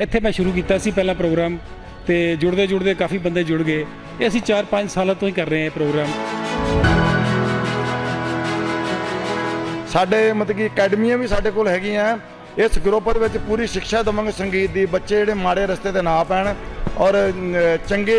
ਇੱਥੇ ਮੈਂ ਸ਼ੁਰੂ ਕੀਤਾ ਸੀ ਪਹਿਲਾ ਪ੍ਰੋਗਰਾਮ ਤੇ ਜੁੜਦੇ ਜੁੜਦੇ ਕਾਫੀ ਬੰਦੇ ਜੁੜ ਗਏ। ਇਹ ਅਸੀਂ 4-5 ਸਾਲਾਂ ਤੋਂ ਹੀ ਕਰ ਰਹੇ ਹਾਂ ਇਹ ਪ੍ਰੋਗਰਾਮ। ਸਾਡੇ ਮਤਲਬ ਕਿ ਅਕੈਡਮੀਆਂ ਵੀ ਸਾਡੇ ਕੋਲ ਹੈਗੀਆਂ। ਇਸ ਗਰੁੱਪ ਦੇ ਵਿੱਚ ਪੂਰੀ ਸਿੱਖਿਆ ਦਵਾਂਗੇ ਸੰਗੀਤ ਦੀ ਬੱਚੇ ਜਿਹੜੇ ਮਾੜੇ ਰਸਤੇ ਤੇ ਨਾ ਪੈਣ ਔਰ ਚੰਗੇ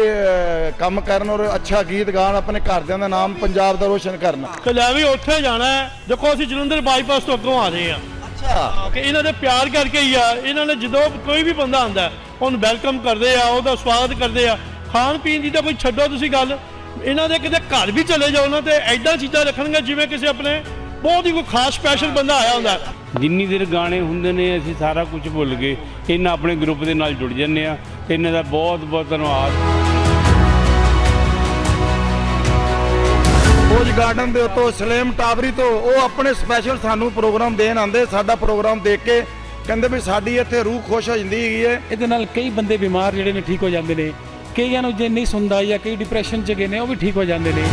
ਕੰਮ ਕਰਨ ਔਰ ਅੱਛਾ ਗੀਤ ਗਾਣ ਆਪਣੇ ਘਰਦਿਆਂ ਦਾ ਨਾਮ ਪੰਜਾਬ ਦਾ ਰੋਸ਼ਨ ਕਰਨ। ਤੇ ਲੈ ਵੀ ਉੱਥੇ ਜਾਣਾ ਹੈ। ਦੇਖੋ ਅਸੀਂ ਜਲੰਧਰ ਬਾਈਪਾਸ ਤੋਂ ਅੱਗੋਂ ਆ ਰਹੇ ਆ ਅੱਛਾ। ਕਿ ਇਹਨਾਂ ਦੇ ਪਿਆਰ ਕਰਕੇ ਹੀ ਆ। ਇਹਨਾਂ ਨੇ ਜਦੋਂ ਕੋਈ ਵੀ ਬੰਦਾ ਆਂਦਾ ਉਹਨੂੰ ਵੈਲਕਮ ਕਰਦੇ ਆ ਉਹਦਾ ਸਵਾਗਤ ਕਰਦੇ ਆ। ਖਾਣ ਪੀਣ ਦੀ ਤਾਂ ਕੋਈ ਛੱਡੋ ਤੁਸੀਂ ਗੱਲ। ਇਹਨਾਂ ਦੇ ਕਿਤੇ ਘਰ ਵੀ ਚਲੇ ਜਾਓ ਨਾ ਤੇ ਐਦਾਂ ਚੀਜ਼ਾਂ ਰੱਖਣਗੇ ਜਿਵੇਂ ਕਿਸੇ ਆਪਣੇ ਬਹੁਤ ਹੀ ਕੋਈ ਖਾਸ ਸਪੈਸ਼ਲ ਬੰਦਾ ਆਇਆ ਹੁੰਦਾ। ਜਿੰਨੀ ਦੇਰ ਗਾਣੇ ਹੁੰਦੇ ਨੇ ਅਸੀਂ ਸਾਰਾ ਕੁਝ ਭੁੱਲ ਗਏ। ਇਹਨਾਂ ਆਪਣੇ ਗਰੁੱਪ ਦੇ ਨਾਲ ਜੁੜ ਜੰਨੇ ਆ। ਇਹਨਾਂ ਦਾ ਬਹੁਤ ਬਹੁਤ ਧੰਨਵਾਦ। ਫੌਜ ਗਾਰਡਨ ਦੇ ਉੱਤੋਂ ਸਲੇਮ ਟਾਵਰੀ ਤੋਂ ਉਹ ਆਪਣੇ ਸਪੈਸ਼ਲ ਸਾਨੂੰ ਪ੍ਰੋਗਰਾਮ ਦੇਣ ਆਉਂਦੇ ਸਾਡਾ ਪ੍ਰੋਗਰਾਮ ਦੇਖ ਕੇ ਕਹਿੰਦੇ ਵੀ ਸਾਡੀ ਇੱਥੇ ਰੂਹ ਖੁਸ਼ ਹੋ ਜਾਂਦੀ ਹੈਗੀ ਹੈ। ਇਹਦੇ ਨਾਲ ਕਈ ਬੰਦੇ ਬਿਮਾਰ ਜਿਹੜੇ ਨੇ ਠੀਕ ਹੋ ਜਾਂਦੇ ਨੇ। ਕਈਆਂ ਨੂੰ ਜੇ ਨਹੀਂ ਸੁਣਦਾ ਜਾਂ ਕਈ ਡਿਪਰੈਸ਼ਨ 'ਚ ਗਏ ਨੇ ਉਹ ਵੀ ਠੀਕ ਹੋ ਜਾਂਦੇ ਨੇ।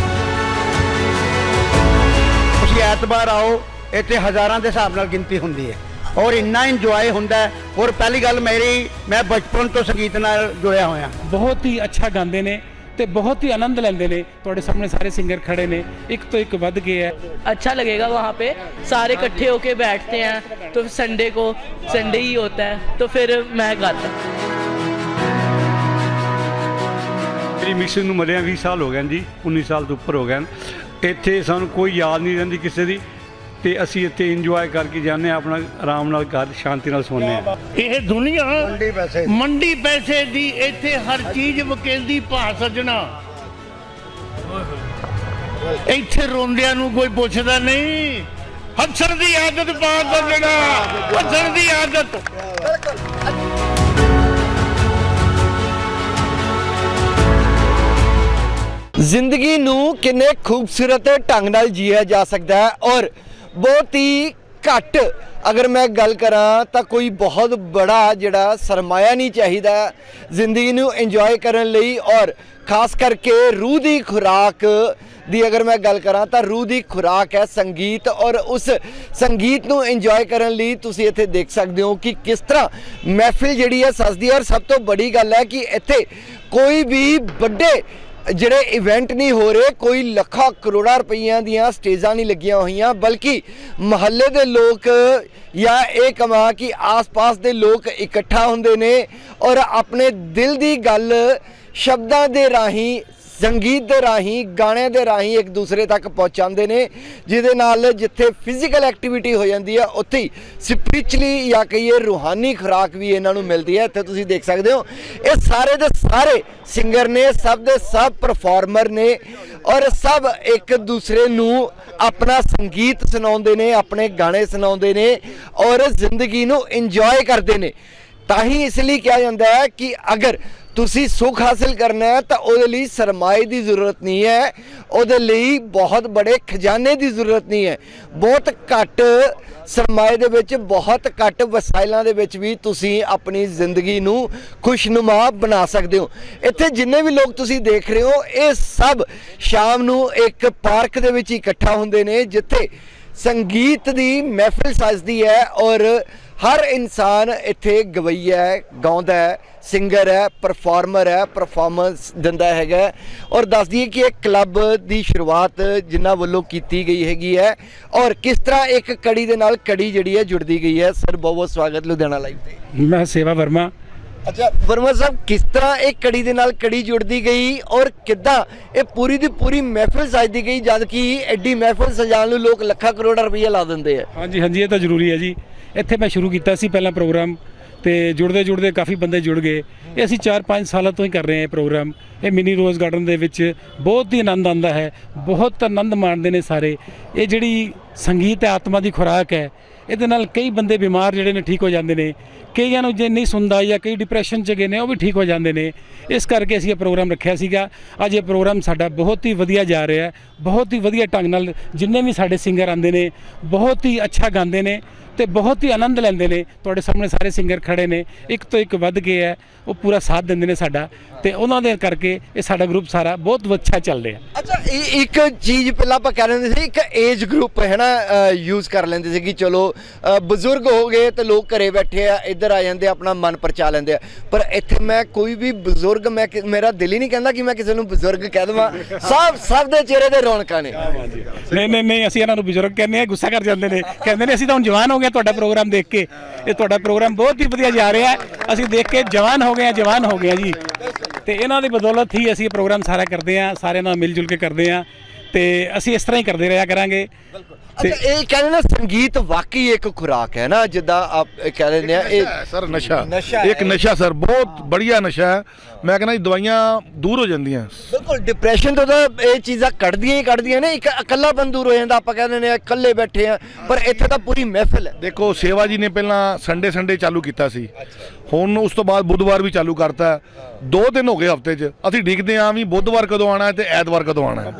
ਤੁਸੀਂ ਐਤਵਾਰ ਆਓ ਇੱਥੇ ਹਜ਼ਾਰਾਂ ਦੇ ਹਿਸਾਬ ਨਾਲ ਗਿਣਤੀ ਹੁੰਦੀ ਹੈ। ਔਰ ਇੰਨਾ ਇੰਜੋਏ ਹੁੰਦਾ ਔਰ ਪਹਿਲੀ ਗੱਲ ਮੇਰੀ ਮੈਂ ਬਚਪਨ ਤੋਂ ਸੰਗੀਤ ਨਾਲ ਜੁੜਿਆ ਹੋਇਆ। ਬਹੁਤ ਹੀ ਅੱਛਾ ਗਾਉਂਦੇ ਨੇ। ਤੇ ਬਹੁਤ ਹੀ ਆਨੰਦ ਲੈਂਦੇ ਨੇ ਤੁਹਾਡੇ ਸਾਹਮਣੇ ਸਾਰੇ ਸਿੰਗਰ ਖੜੇ ਨੇ ਇੱਕ ਤੋਂ ਇੱਕ ਵੱਧ ਗਏ ਹੈ अच्छा लगेगा वहाँ पे सारे इकट्ठे होके बैठते हैं तो संडे को संडे ही होता है तो फिर मैं गाता ਮੇਰੀ ਮਿਸ਼ਨ ਨੂੰ ਮਰਿਆ 20 ਸਾਲ ਹੋ ਗਏ ਨੇ ਜੀ 19 ਸਾਲ ਤੋਂ ਉੱਪਰ ਹੋ ਗਏ ਨੇ ਇੱਥੇ ਸਾਨੂੰ ਕੋਈ ਯਾਦ ਨਹੀਂ ਰਹਿੰਦੀ ਕਿਸੇ ਦੀ ਤੇ ਅਸੀਂ ਇੱਥੇ ਇੰਜੋਏ ਕਰਕੇ ਜਾਂਦੇ ਹਾਂ ਆਪਣਾ ਆਰਾਮ ਨਾਲ ਘਰ ਸ਼ਾਂਤੀ ਨਾਲ ਸੌਂਦੇ ਹਾਂ। ਇਹ ਦੁਨੀਆ ਮੰਡੀ ਪੈਸੇ ਮੰਡੀ ਪੈਸੇ ਦੀ ਇੱਥੇ ਹਰ ਚੀਜ਼ ਵਕੇਂਦੀ ਭਾ ਸੱਜਣਾ। ਇੱਥੇ ਰੋਂਦਿਆਂ ਨੂੰ ਕੋਈ ਪੁੱਛਦਾ ਨਹੀਂ। ਹੱਸਣ ਦੀ ਆਦਤ ਪਾ ਸੱਜਣਾ ਹੱਸਣ ਦੀ ਆਦਤ। ਜ਼ਿੰਦਗੀ ਨੂੰ ਕਿੰਨੇ ਖੂਬਸੂਰਤ ਢੰਗ ਨਾਲ ਜੀਆ ਜਾ ਸਕਦਾ ਹੈ ਔਰ ਬਹੁਤ ਹੀ ਘੱਟ। ਅਗਰ ਮੈਂ ਗੱਲ ਕਰਾਂ ਤਾਂ ਕੋਈ ਬਹੁਤ ਬੜਾ ਜਿਹੜਾ ਸਰਮਾਇਆ ਨਹੀਂ ਚਾਹੀਦਾ ਜ਼ਿੰਦਗੀ ਨੂੰ ਇੰਜੋਏ ਕਰਨ ਲਈ ਔਰ ਖਾਸ ਕਰਕੇ ਰੂਹ ਦੀ ਖੁਰਾਕ ਦੀ ਅਗਰ ਮੈਂ ਗੱਲ ਕਰਾਂ ਤਾਂ ਰੂਹ ਦੀ ਖੁਰਾਕ ਹੈ ਸੰਗੀਤ ਔਰ ਉਸ ਸੰਗੀਤ ਨੂੰ ਇੰਜੋਏ ਕਰਨ ਲਈ ਤੁਸੀਂ ਇੱਥੇ ਦੇਖ ਸਕਦੇ ਹੋ ਕਿ ਕਿਸ ਤਰ੍ਹਾਂ ਮਹਿਫਿਲ ਜਿਹੜੀ ਹੈ ਸਜਦੀ ਹੈ। ਔਰ ਸਭ ਤੋਂ ਬੜੀ ਗੱਲ ਹੈ ਕਿ ਇੱਥੇ ਕੋਈ ਵੀ ਵੱਡੇ ਜਿਹੜੇ ਇਵੈਂਟ ਨਹੀਂ ਹੋ ਰਹੇ, ਕੋਈ ਲੱਖਾਂ ਕਰੋੜਾਂ ਰੁਪਈਆਂ ਦੀਆਂ ਸਟੇਜਾਂ ਨਹੀਂ ਲੱਗੀਆਂ ਹੋਈਆਂ, ਬਲਕਿ ਮਹੱਲੇ ਦੇ ਲੋਕ ਜਾਂ ਇਹ ਕਮਾ ਕਿ ਆਸ-ਪਾਸ ਦੇ ਲੋਕ ਇਕੱਠਾ ਹੁੰਦੇ ਨੇ ਔਰ ਆਪਣੇ ਦਿਲ ਦੀ ਗੱਲ ਸ਼ਬਦਾਂ ਦੇ ਰਾਹੀਂ ਸੰਗੀਤ ਦੇ ਰਾਹੀਂ, ਗਾਣਿਆਂ ਦੇ ਰਾਹੀਂ ਇੱਕ ਦੂਸਰੇ ਤੱਕ ਪਹੁੰਚਾਉਂਦੇ ਨੇ, ਜਿਹਦੇ ਨਾਲ ਜਿੱਥੇ ਫਿਜ਼ੀਕਲ ਐਕਟੀਵਿਟੀ ਹੋ ਜਾਂਦੀ ਹੈ ਉੱਥੇ ਹੀ ਸਪਿਰਚੁਅਲੀ ਜਾਂ ਕਹੀਏ ਰੂਹਾਨੀ ਖੁਰਾਕ ਵੀ ਇਹਨਾਂ ਨੂੰ ਮਿਲਦੀ ਹੈ ਇੱਥੇ ਤੁਸੀਂ ਦੇਖ ਸਕਦੇ ਹੋ, ਇਹ ਸਾਰੇ ਦੇ ਸਾਰੇ ਸਿੰਗਰ ਨੇ, ਸਭ ਦੇ ਸਭ ਪਰਫਾਰਮਰ ਨੇ ਔਰ ਸਭ ਇੱਕ ਦੂਸਰੇ ਨੂੰ ਆਪਣਾ ਸੰਗੀਤ ਸੁਣਾਉਂਦੇ ਨੇ, ਆਪਣੇ ਗਾਣੇ ਸੁਣਾਉਂਦੇ ਨੇ ਔਰ ਜ਼ਿੰਦਗੀ ਨੂੰ ਇੰਜੋਏ ਕਰਦੇ ਨੇ। ਤਾਂ ਹੀ ਇਸ ਲਈ ਕਿਹਾ ਜਾਂਦਾ ਹੈ ਕਿ ਅਗਰ ਤੁਸੀਂ ਸੁੱਖ ਹਾਸਲ ਕਰਨਾ ਹੈ, ਤਾਂ ਉਹਦੇ ਲਈ ਸਰਮਾਏ ਦੀ ਜ਼ਰੂਰਤ ਨਹੀਂ ਹੈ। ਉਹਦੇ ਲਈ ਬਹੁਤ ਬੜੇ ਖਜ਼ਾਨੇ ਦੀ ਜ਼ਰੂਰਤ ਨਹੀਂ ਹੈ। ਬਹੁਤ ਘੱਟ ਸਰਮਾਏ ਦੇ ਵਿੱਚ, ਬਹੁਤ ਘੱਟ ਵਸਾਇਲਾਂ ਦੇ ਵਿੱਚ ਵੀ ਤੁਸੀਂ ਆਪਣੀ ਜ਼ਿੰਦਗੀ ਨੂੰ ਖੁਸ਼ਨੁਮਾ ਬਣਾ ਸਕਦੇ ਹੋ। ਇੱਥੇ ਜਿੰਨੇ ਵੀ ਲੋਕ ਤੁਸੀਂ ਦੇਖ ਰਹੇ ਹੋ, ਇਹ ਸਭ ਸ਼ਾਮ ਨੂੰ ਇੱਕ ਪਾਰਕ ਦੇ ਵਿੱਚ ਇਕੱਠਾ ਹੁੰਦੇ ਨੇ, ਜਿੱਥੇ ਸੰਗੀਤ ਦੀ ਮਹਿਫਿਲ ਸਜਦੀ ਹੈ ਔਰ ਹਰ ਇਨਸਾਨ ਇੱਥੇ ਗਵਈਆ ਹੈ, ਗਾਉਂਦਾ ਹੈ ਸਿੰਗਰ ਹੈ ਪਰਫਾਰਮਰ ਹੈ ਪਰਫਾਰਮੈਂਸ ਦਿੰਦਾ ਹੈਗਾ ਔਰ ਦੱਸ ਦਈਏ ਕਿ ਇਹ ਕਲੱਬ ਦੀ ਸ਼ੁਰੂਆਤ ਜਿਨ੍ਹਾਂ ਵੱਲੋਂ ਕੀਤੀ ਗਈ ਹੈਗੀ ਹੈ। ਔਰ ਕਿਸ ਤਰ੍ਹਾਂ ਇੱਕ ਕੜੀ ਦੇ ਨਾਲ ਕੜੀ ਜਿਹੜੀ ਹੈ ਜੁੜਦੀ ਗਈ ਹੈ। ਸਰ ਬਹੁਤ ਬਹੁਤ ਸਵਾਗਤ ਲੁਧਿਆਣਾ ਲਾਈਵ ਤੇ। ਮੈਂ ਸੇਵਾ ਵਰਮਾ ਅੱਛਾ। ਵਰਮਾ ਸਾਹਿਬ ਕਿਸ ਤਰ੍ਹਾਂ ਇਹ ਕੜੀ ਦੇ ਨਾਲ ਕੜੀ ਜੁੜਦੀ ਗਈ ਔਰ ਕਿੱਦਾਂ ਇਹ ਪੂਰੀ ਦੀ ਪੂਰੀ ਮਹਿਫਿਲ ਸਜਦੀ ਗਈ ਜਦ ਕਿ ਐਡੀ ਮਹਿਫਿਲ ਸਜਾਉਣ ਨੂੰ ਲੋਕ ਲੱਖਾਂ ਕਰੋੜਾਂ ਰੁਪਏ ਲਾ ਦਿੰਦੇ ਆ। ਹਾਂਜੀ ਹਾਂਜੀ ਇਹ ਤਾਂ ਜ਼ਰੂਰੀ ਹੈ ਜੀ। ਇੱਥੇ ਮੈਂ ਸ਼ੁਰੂ ਕੀਤਾ ਸੀ ਪਹਿਲਾ ਪ੍ਰੋਗਰਾਮ ਤੇ ਜੁੜਦੇ ਜੁੜਦੇ ਕਾਫੀ ਬੰਦੇ ਜੁੜ ਗਏ। ਇਹ ਅਸੀਂ 4-5 ਸਾਲਾਂ ਤੋਂ ਹੀ ਕਰ ਰਹੇ ਹਾਂ ਇਹ ਪ੍ਰੋਗਰਾਮ। ਇਹ ਮਿਨੀ ਰੋਜ਼ ਗਾਰਡਨ ਦੇ ਵਿੱਚ ਬਹੁਤ ਹੀ ਆਨੰਦ ਆਉਂਦਾ ਹੈ ਬਹੁਤ ਆਨੰਦ ਮਾਣਦੇ ਨੇ ਸਾਰੇ। ਇਹ ਜਿਹੜੀ ਸੰਗੀਤ ਹੈ ਆਤਮਾ ਦੀ ਖੁਰਾਕ ਹੈ ਇਹਦੇ ਨਾਲ ਕਈ ਬੰਦੇ ਬਿਮਾਰ ਜਿਹੜੇ ਨੇ ਠੀਕ ਹੋ ਜਾਂਦੇ ਨੇ। ਕਈਆਂ ਨੂੰ ਜੇ ਨਹੀਂ ਸੁਣਦਾ ਜਾਂ ਕਈ ਡਿਪਰੈਸ਼ਨ 'ਚ ਗਏ ਨੇ, ਉਹ ਵੀ ਠੀਕ ਹੋ ਜਾਂਦੇ ਨੇ। ਇਸ ਕਰਕੇ ਅਸੀਂ ਇਹ ਪ੍ਰੋਗਰਾਮ ਰੱਖਿਆ ਸੀਗਾ। ਅੱਜ ਇਹ ਪ੍ਰੋਗਰਾਮ ਸਾਡਾ ਬਹੁਤ ਹੀ ਵਧੀਆ ਜਾ ਰਿਹਾ ਹੈ। ਬਹੁਤ ਹੀ ਵਧੀਆ ਢੰਗ ਨਾਲ ਜਿੰਨੇ ਵੀ ਸਾਡੇ ਸਿੰਗਰ ਆਉਂਦੇ ਨੇ, ਬਹੁਤ ਹੀ ਅੱਛਾ ਗਾਉਂਦੇ ਨੇ ਤੇ ਬਹੁਤ ਹੀ ਆਨੰਦ ਲੈਂਦੇ ਨੇ। ਤੁਹਾਡੇ ਸਾਹਮਣੇ ਸਾਰੇ ਸਿੰਗਰ ਖੜੇ ਨੇ। ਇੱਕ ਤੋਂ ਇੱਕ ਵੱਧ ਕੇ ਹੈ। ਉਹ ਪੂਰਾ ਸਾਥ ਦਿੰਦੇ ਨੇ ਸਾਡਾ ਤੇ ਉਹਨਾਂ ਦੇ ਕਰਕੇ ਇਹ ਸਾਡਾ ਗਰੁੱਪ ਸਾਰਾ ਬਹੁਤ ਅੱਛਾ ਚੱਲ ਰਿਹਾ। ਅੱਛਾ, ਇਹ ਇੱਕ ਚੀਜ਼ ਪਹਿਲਾਂ ਆਪਾਂ ਕਹਿ ਲੈਂਦੇ ਸੀ, ਇੱਕ ਏਜ ਗਰੁੱਪ ਹੈ ਨਾ ਯੂਜ਼ ਕਰ ਲੈਂਦੇ ਸੀ ਕਿ ਚਲੋ ਬਜ਼ੁਰਗ ਹੋ ਗਏ ਤੇ ਲੋਕ ਘਰੇ ਬੈਠੇ ਆ ਇੱਧਰ ਆ ਜਾਂਦੇ, ਆਪਣਾ ਮਨ ਪਰਚਾ ਲੈਂਦੇ ਆ। ਪਰ ਇੱਥੇ ਮੈਂ ਕੋਈ ਵੀ ਬਜ਼ੁਰਗ, ਮੈਂ ਕਿ- ਮੇਰਾ ਦਿਲ ਹੀ ਨਹੀਂ ਕਹਿੰਦਾ ਕਿ ਮੈਂ ਕਿਸੇ ਨੂੰ ਬਜ਼ੁਰਗ ਕਹਿ ਦੇਵਾਂ। ਸਭ ਸਭ ਦੇ ਚਿਹਰੇ ਤੇ ਰੌਣਕਾਂ ਨੇ। ਨਹੀਂ ਨਹੀਂ ਨਹੀਂ, ਅਸੀਂ ਇਹਨਾਂ ਨੂੰ ਬਜ਼ੁਰਗ ਕਹਿੰਦੇ ਆ ਗੁੱਸਾ ਕਰ ਜਾਂਦੇ ਨੇ। ਕਹਿੰਦੇ ਨੇ, ਅਸੀਂ ਤਾਂ ਹੁਣ ਜਵਾਨ ਹੋ ਗਏ ਤੁਹਾਡਾ ਪ੍ਰੋਗਰਾਮ ਦੇਖ ਕੇ। ਇਹ ਤੁਹਾਡਾ ਪ੍ਰੋਗਰਾਮ ਬਹੁਤ ਹੀ ਵਧੀਆ ਜਾ ਰਿਹਾ ਹੈ। ਅਸੀਂ ਦੇਖ ਕੇ ਜਵਾਨ ਹੋ ਗਏ ਆ ਜਵਾਨ ਹੋ ਗਏ ਆ ਜੀ। ਤੇ ਇਹਨਾਂ ਦੀ ਬਦੌਲਤ ਹੀ ਅਸੀਂ ਇਹ ਪ੍ਰੋਗਰਾਮ ਸਾਰਾ ਕਰਦੇ ਆ ਸਾਰਿਆਂ ਨਾਲ ਮਿਲ ਜੁਲ ਕੇ ਕਰਦੇ ਆ ਤੇ ਅਸੀਂ ਇਸ ਤਰ੍ਹਾਂ ਹੀ ਕਰਦੇ ਰਿਹਾ ਕਰਾਂਗੇ। ਅੱਛਾ ਇਹ ਕਹਿੰਦੇ ਨਾ ਸੰਗੀਤ ਵਾਕਈ ਇੱਕ ਖੁਰਾਕ ਹੈ ਨਾ ਜਿੱਦਾਂ ਆਪ ਕਹਿ ਦਿੰਦੇ ਆ ਇਹ ਸਰ ਨਸ਼ਾ। ਨਸ਼ਾ ਇੱਕ। ਨਸ਼ਾ ਸਰ ਬਹੁਤ ਬੜੀਆ ਨਸ਼ਾ ਹੈ। ਮੈਂ ਕਹਿੰਦਾ ਜੀ ਦਵਾਈਆਂ ਦੂਰ ਹੋ ਜਾਂਦੀਆਂ। ਬਿਲਕੁਲ ਡਿਪਰੈਸ਼ਨ ਤੋਂ ਤਾਂ ਇਹ ਚੀਜ਼ਾਂ ਕੱਢਦੀਆਂ ਹੀ ਕੱਢਦੀਆਂ ਨੇ ਇੱਕ ਇਕੱਲਾ ਦੂਰ ਹੋ ਜਾਂਦਾ ਆਪਾਂ ਕਹਿੰਦੇ ਨੇ ਇਕੱਲੇ ਬੈਠੇ ਆ ਪਰ ਇੱਥੇ ਤਾਂ ਪੂਰੀ ਮਹਿਫਿਲ ਹੈ। ਦੇਖੋ ਸੇਵਾ ਜੀ ਨੇ ਪਹਿਲਾਂ ਸੰਡੇ ਸੰਡੇ ਚਾਲੂ ਕੀਤਾ ਸੀ। ਹੁਣ ਉਸ ਤੋਂ ਬਾਅਦ ਬੁੱਧਵਾਰ ਵੀ ਚਾਲੂ ਕਰਤਾ। ਦੋ ਦਿਨ ਹੋ ਗਏ ਹਫ਼ਤੇ 'ਚ। ਅਸੀਂ ਡੀਕਦੇ ਆਂ ਵੀ ਬੁੱਧਵਾਰ ਕਦੋਂ ਆਣਾ ਤੇ ਐਤਵਾਰ ਕਦੋਂ ਆਣਾ